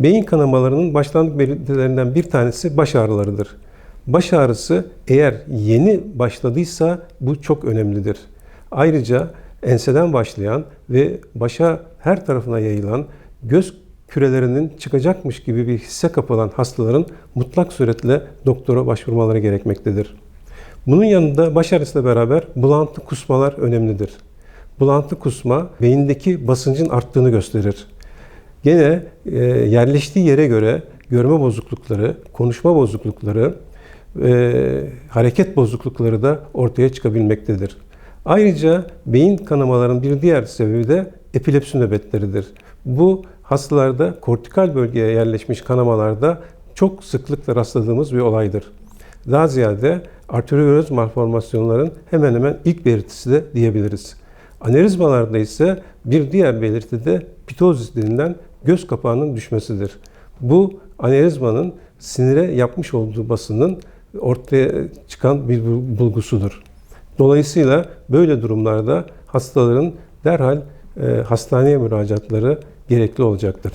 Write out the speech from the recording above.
Beyin kanamalarının başlangıç belirtilerinden bir tanesi baş ağrılarıdır. Baş ağrısı eğer yeni başladıysa bu çok önemlidir. Ayrıca enseden başlayan ve başa her tarafına yayılan göz kürelerinin çıkacakmış gibi bir hisse kapılan hastaların mutlak suretle doktora başvurmaları gerekmektedir. Bunun yanında baş ağrısıyla beraber bulantı kusmalar önemlidir. Bulantı kusma beyindeki basıncın arttığını gösterir. Gene e, yerleştiği yere göre görme bozuklukları, konuşma bozuklukları, e, hareket bozuklukları da ortaya çıkabilmektedir. Ayrıca beyin kanamalarının bir diğer sebebi de epilepsi nöbetleridir. Bu hastalarda kortikal bölgeye yerleşmiş kanamalarda çok sıklıkla rastladığımız bir olaydır. Daha ziyade arteriovenöz malformasyonların hemen hemen ilk belirtisi de diyebiliriz. Aneurizmalarda ise bir diğer belirti de pitozis denilen göz kapağının düşmesidir. Bu aneurizmanın sinire yapmış olduğu basının ortaya çıkan bir bulgusudur. Dolayısıyla böyle durumlarda hastaların derhal e, hastaneye müracaatları gerekli olacaktır.